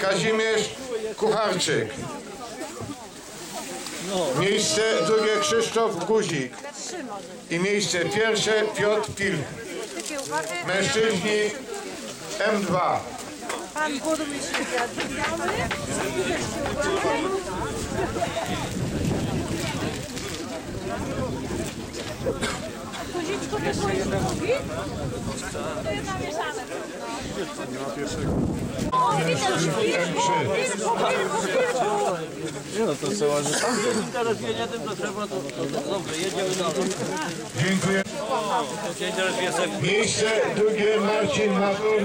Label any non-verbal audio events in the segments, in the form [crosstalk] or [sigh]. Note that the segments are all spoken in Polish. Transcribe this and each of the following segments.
Kazimierz Kucharczyk. Miejsce drugie Krzysztof Guzik. I miejsce pierwsze Piotr Pil. Mężczyźni M2. Pan też jest drugi? To jest namieszane. O, widać, M3. Teraz jedziemy, to trzeba, to, to, to dobrze, jedziemy na to. Dziękuję. Teraz. Miejsce drugie Marcin Mazur.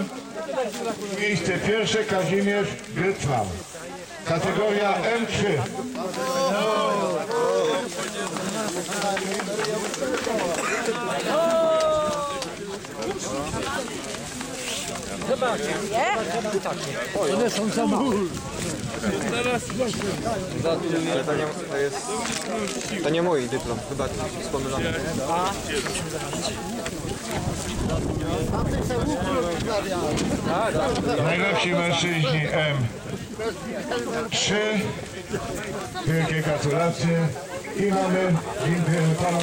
Miejsce pierwsze Kazimierz Grytwan. Kategoria M3. Ale to nie, to jest, to nie mój dyplom, chyba wspominany. Najlepsi mężczyźni M3. Wielkie gratulacje. I mamy, dziękujemy panu,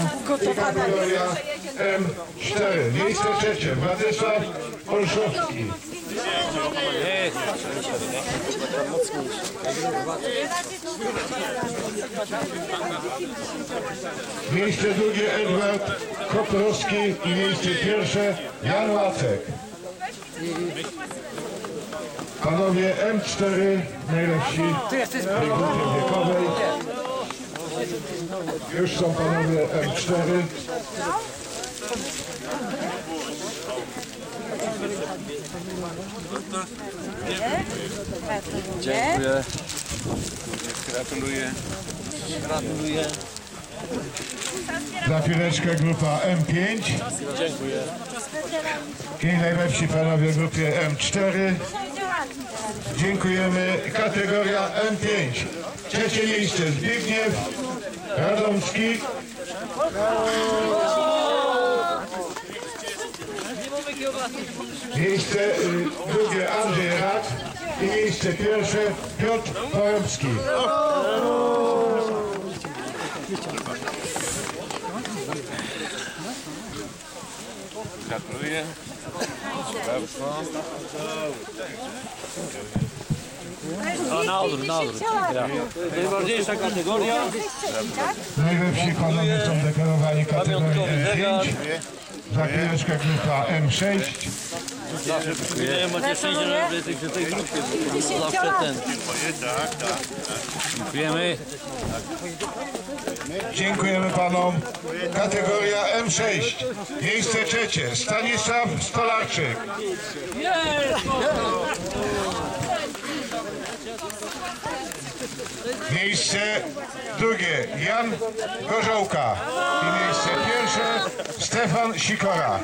kategoria M4. Miejsce trzecie Władysław Olszowski. Miejsce drugie Edward Koprowski i miejsce pierwsze Jan Łacek. Panowie M4 najlepsi tej grupie wiekowej. Już są panowie M4. Dziękuję. Gratuluję. Za chwileczkę grupa M5. Dziękuję. I najlepsi panowie w grupie M4. Dziękujemy. Kategoria M5. Trzecie miejsce Zbigniew Radomski. Miejsce y, drugie Andrzej Rad i miejsce pierwsze Piotr Poremski. Gratuluję. Na odwrót, na odwrót. Najważniejsza kategoria. Najlepsi panowie są dekorowani kategorią Pamiątkowy zegar. M5. Za chwileczkę grupa M6. Miałem cieszenie, że jesteś w tej grupie, bo to zawsze ten. Dziękujemy. Dziękujemy panom. Kategoria M6. Miejsce trzecie Stanisław Stolarczyk. Miejsce drugie Jan Gorzołka. I miejsce pierwsze Stefan Sikora.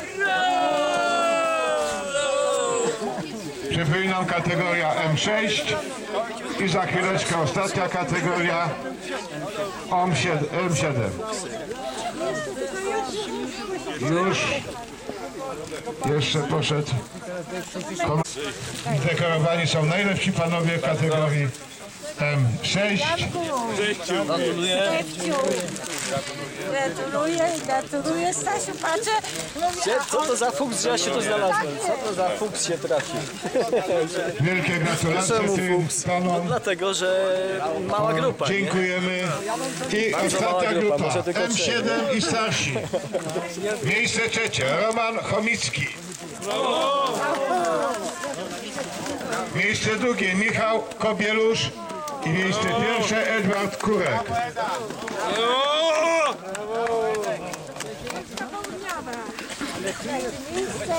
Przypominam kategoria M6 i za chwileczkę ostatnia kategoria M7. M7. Już jeszcze poszedł. Dekorowani są najlepsi panowie w kategorii M6. Gratuluję. Gratuluję, gratuluję Stasiu, patrzę. Gdzie, co to za fuks, że ja się tu znalazłem? Co to za fuks się trafi? Wielkie gratulacje Czemu tym fuks? panom. Dlatego, że mała grupa, nie? Dziękujemy. I ostatnia grupa, grupa może tylko M7 i starsi. Miejsce trzecie Roman Chomicki. Miejsce drugie Michał Kobielusz i miejsce pierwsze Edward Kurek.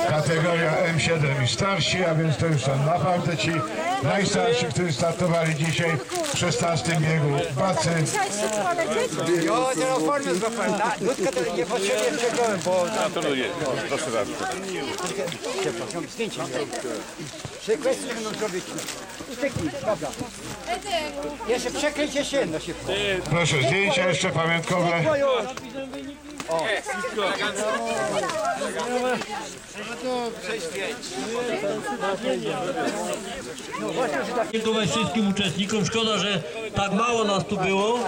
Kategoria M7 i starsi, a więc to już są naprawdę ci najstarsi, którzy startowali dzisiaj w 16 biegu Bacy. Się. Jo, teraz formę złapałem. Ludka to nie potrzebuję przegrałem, bo Gratuluję. Proszę bardzo. zdjęcie będą zrobić. Ucieknij, dobra. Jeszcze przekręć jeszcze jedno szybko. Proszę, zdjęcia jeszcze pamiątkowe. Dziękować wszystkim uczestnikom. Szkoda, że tak mało nas tu było.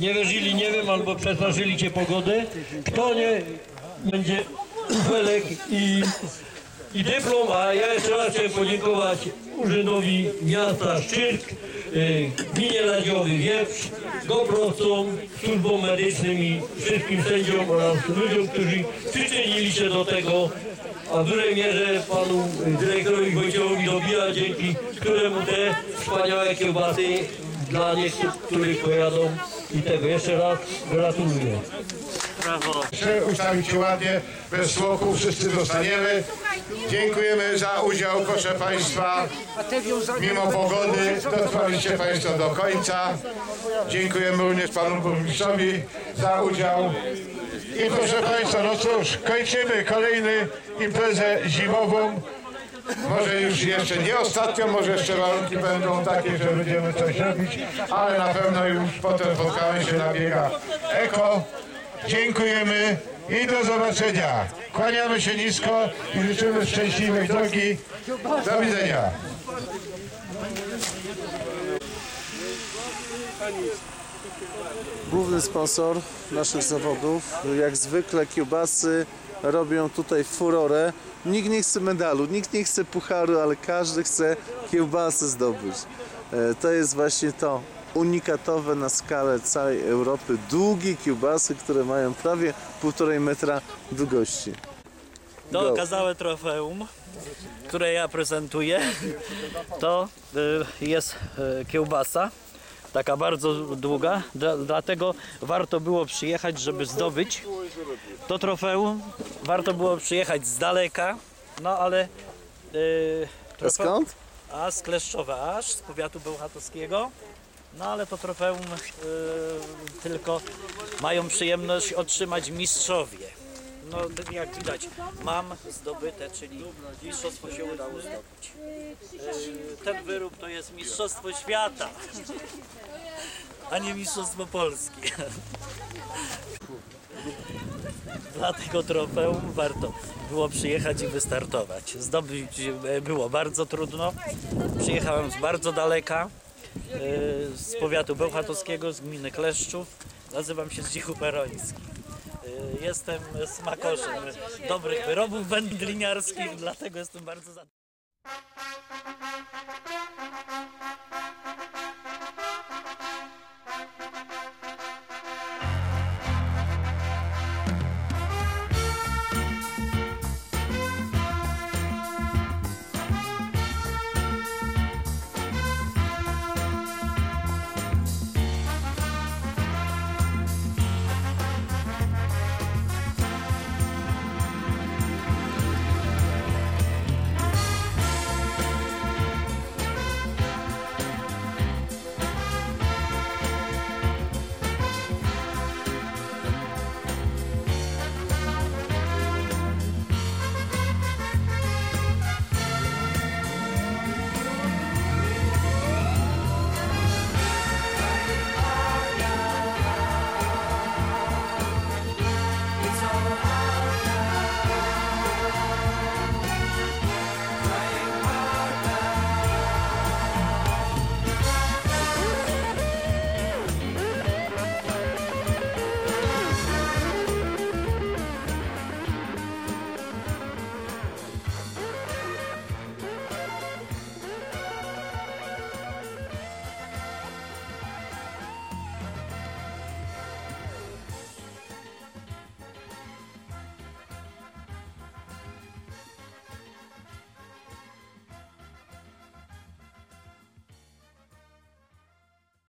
Nie wierzyli, nie wiem, albo przestraszyli cię pogodę. Kto nie będzie [clears throat] felek i, i dyplom, a ja jeszcze raz chciałem podziękować Urzędowi Miasta Szczyrk, y, Gminie Ladziowy Wieprz, Goprowcom, służbom medycznym i wszystkim sędziom oraz ludziom, którzy przyczynili się do tego, a w dużej mierze panu dyrektorowi Wojciechowi Dobija, dzięki któremu te wspaniałe kiełbasy dla niektórych pojadą i tego jeszcze raz gratuluję. Proszę ustawić się ładnie, bez smoku, wszyscy dostaniemy. Dziękujemy za udział, proszę Państwa. Mimo pogody dotrwaliście Państwo do końca. Dziękujemy również Panu Burmistrzowi za udział. I proszę Państwa, no cóż, kończymy kolejny imprezę zimową. Może już jeszcze nie ostatnio, może jeszcze warunki będą takie, że będziemy coś robić, ale na pewno już potem spotkamy się na biegach eko. Dziękujemy i do zobaczenia. Kłaniamy się nisko i życzymy szczęśliwej drogi. Do widzenia. Główny sponsor naszych zawodów, jak zwykle kiełbasy robią tutaj furorę. Nikt nie chce medalu, nikt nie chce pucharu, ale każdy chce kiełbasy zdobyć. E, To jest właśnie to unikatowe na skalę całej Europy. Długie kiełbasy, które mają prawie półtorej metra długości. To okazałe trofeum, które ja prezentuję, to y, jest y, kiełbasa, taka bardzo długa, dla, dlatego warto było przyjechać, żeby zdobyć to trofeum. Warto było przyjechać z daleka, no ale... y, A trofeum- skąd? A z Kleszczowa aż, z powiatu bełchatowskiego. No ale to trofeum y, tylko mają przyjemność otrzymać mistrzowie. No jak widać mam zdobyte, czyli mistrzostwo się udało zdobyć. Y, ten wyrób to jest mistrzostwo świata, a nie mistrzostwo Polski. Dlatego trofeum warto było przyjechać i wystartować. Zdobyć było bardzo trudno. Przyjechałem z bardzo daleka, z powiatu bełchatowskiego, z gminy Kleszczów. Nazywam się Zdzichu Peroński. E, Jestem smakoszem dobrych wyrobów wędliniarskich, dlatego jestem bardzo zadowolony.